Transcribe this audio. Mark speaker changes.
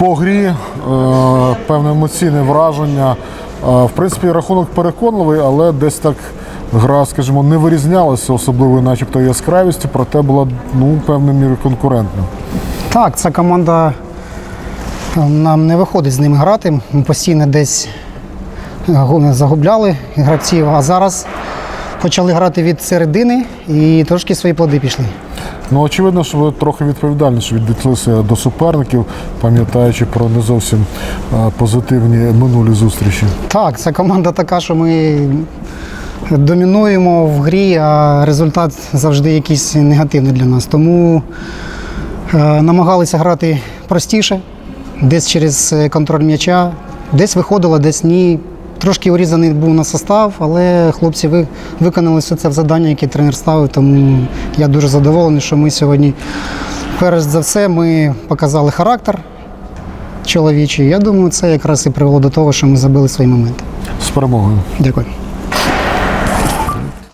Speaker 1: По грі е, певне емоційне враження. Е, В принципі, рахунок переконливий, але десь так гра, скажімо, не вирізнялася особливою, начебто, яскравістю, проте була ну, певною мірою конкурентною.
Speaker 2: Так, ця команда е, нам не виходить з ними грати. Ми постійно десь загубляли гравців, а зараз почали грати від середини і трошки свої плоди пішли.
Speaker 1: Ну, очевидно, що ви трохи відповідальніше віднеслися до суперників, пам'ятаючи про не зовсім позитивні минулі зустрічі.
Speaker 2: Так, ця команда така, що ми домінуємо в грі, а результат завжди якийсь негативний для нас. Тому е, намагалися грати простіше, десь через е, контроль м'яча, десь виходило, десь ні. Трошки урізаний був на состав, але хлопці ви, виконали все це завдання, яке тренер ставив. Тому я дуже задоволений, що ми сьогодні, перш за все, ми показали характер чоловічий. Я думаю, це якраз і привело до того, що ми забили свої моменти.
Speaker 1: З перемогою.
Speaker 2: Дякую.